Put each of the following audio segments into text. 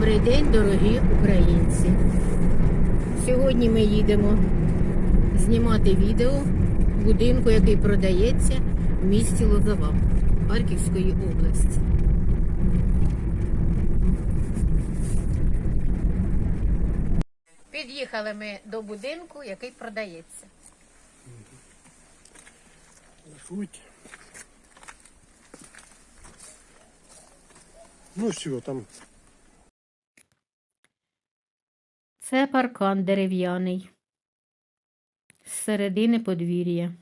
Добрий день, дорогі українці. Сьогодні ми їдемо знімати відео будинку, який продається в місті Лозова Харківської області. Під'їхали ми до будинку, який продається. Жуть. Ну все, там Це паркан дерев'яний з середини подвір'я.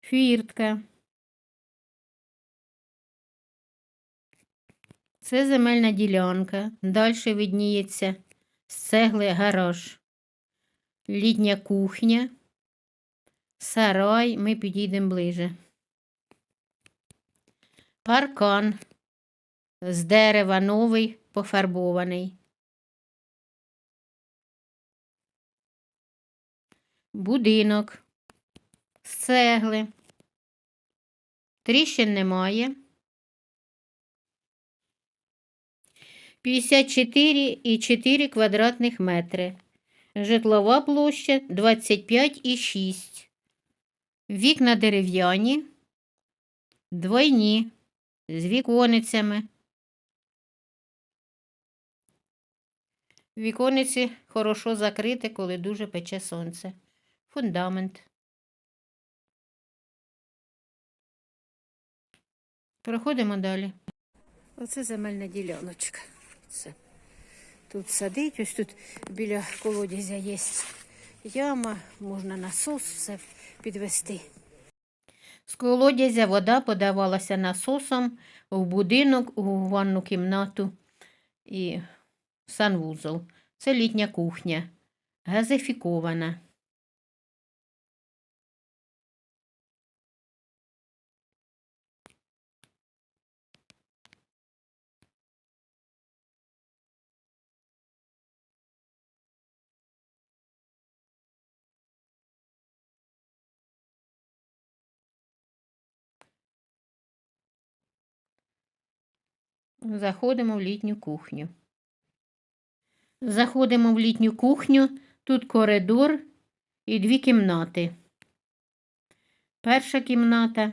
Фіртка. Це земельна ділянка. Далі видніється з цегли гараж. Літня кухня. Сарай. Ми підійдемо ближе. Паркан з дерева новий, пофарбований. Будинок з цегли. Тріщин немає. 54,4 квадратних метри. Житлова площа 25,6. Вікна дерев'яні, двойні, з віконицями. Вікониці хорошо закрите, коли дуже пече сонце. Фундамент. Проходимо далі. Оце земельна діляночка. Це. Тут садить, ось тут біля колодязя є яма, можна насос все підвести. З колодязя вода подавалася насосом в будинок, у ванну кімнату і санвузол. Це літня кухня, газифікована. Заходимо в літню кухню. Заходимо в літню кухню. Тут коридор і дві кімнати. Перша кімната.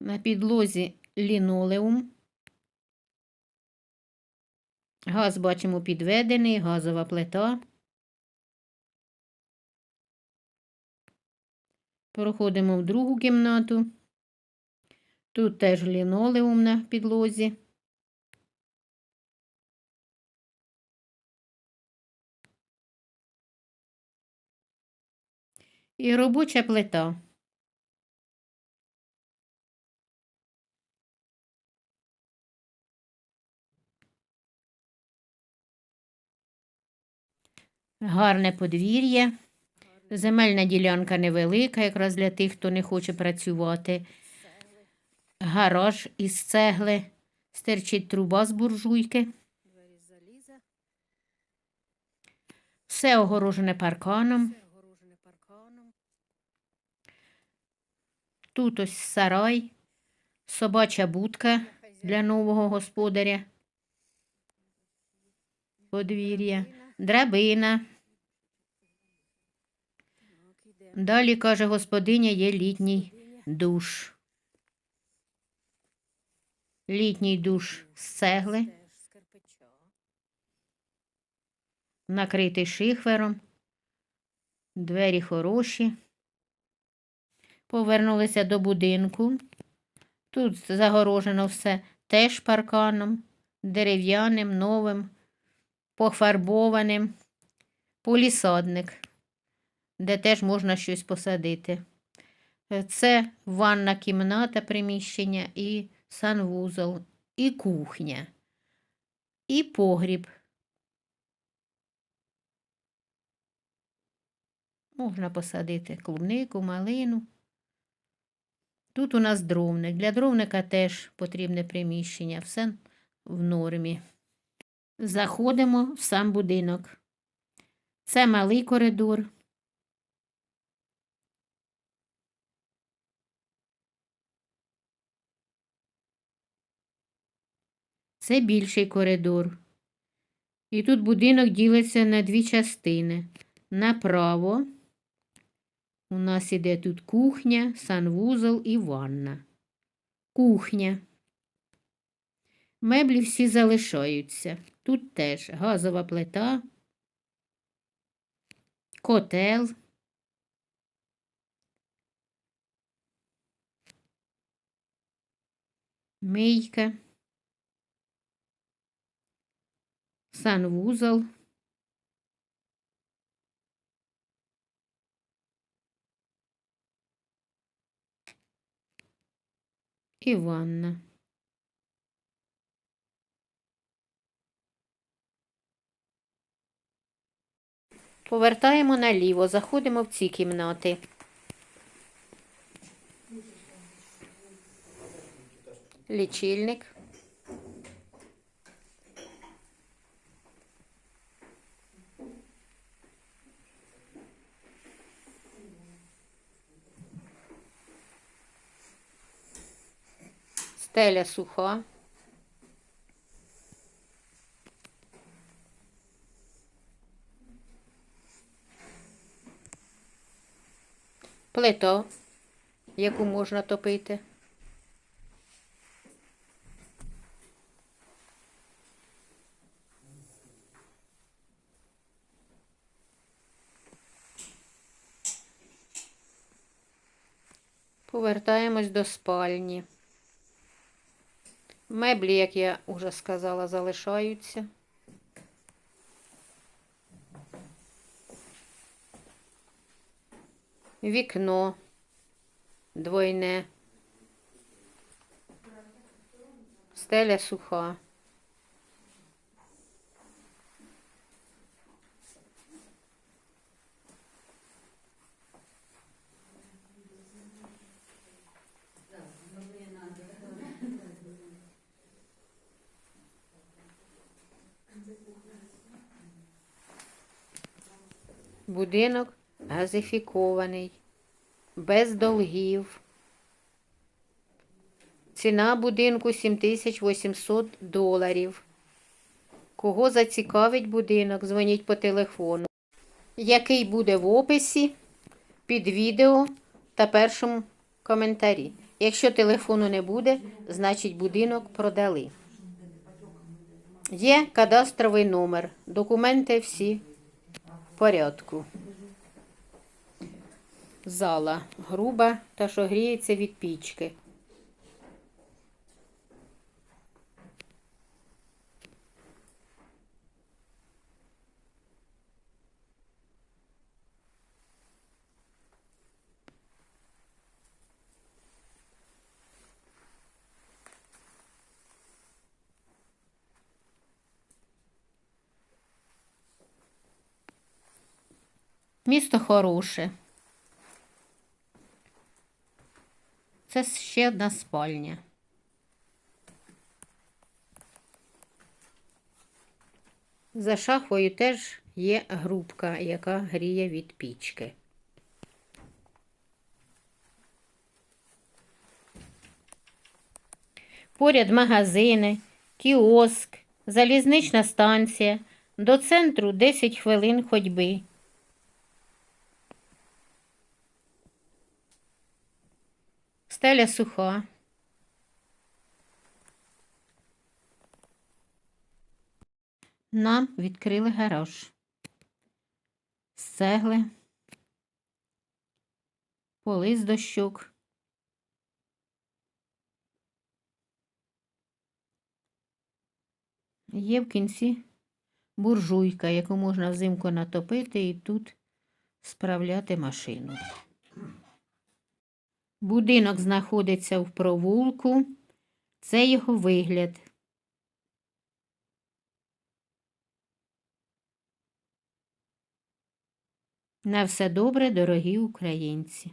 На підлозі лінолеум. Газ бачимо підведений, газова плита. Проходимо в другу кімнату. Тут теж лінолеум на підлозі. І робоча плита. Гарне подвір'я. Земельна ділянка невелика, якраз для тих, хто не хоче працювати. Гараж із цегли. Стерчить труба з буржуйки. Все огорожене парканом. Тут ось сарай, собача будка для нового господаря. Подвір'я, драбина. Далі, каже господиня, є літній душ. Літній душ з цегли, накритий шихвером, двері хороші. Повернулися до будинку. Тут загорожено все теж парканом, дерев'яним, новим, пофарбованим, полісадник де теж можна щось посадити. Це ванна кімната приміщення, і санвузол, і кухня, і погріб. Можна посадити клубнику, малину. Тут у нас дровник. Для дровника теж потрібне приміщення, все в нормі. Заходимо в сам будинок. Це малий коридор. Це більший коридор. І тут будинок ділиться на дві частини. Направо у нас іде тут кухня, санвузол і ванна. Кухня. Меблі всі залишаються. Тут теж газова плита, котел. Мийка. Санвузол. І ванна. Повертаємо наліво, заходимо в ці кімнати. Лічильник. Стеля суха. Плита, яку можна топити. Повертаємось до спальні. Меблі, як я вже сказала, залишаються. Вікно двойне. Стеля суха. Будинок газифікований, без долгів. Ціна будинку 7800 доларів. Кого зацікавить будинок, дзвоніть по телефону, який буде в описі під відео та першому коментарі. Якщо телефону не буде, значить будинок продали. Є кадастровий номер, документи всі порядку. Зала груба та що гріється від пічки. Місто хороше. Це ще одна спальня. За шахвою теж є грубка, яка гріє від пічки. Поряд магазини, кіоск, залізнична станція. До центру 10 хвилин ходьби. Стеля суха. Нам відкрили гараж. З поли з дощок. Є в кінці буржуйка, яку можна взимку натопити і тут справляти машину. Будинок знаходиться в провулку. Це його вигляд. На все добре, дорогі українці.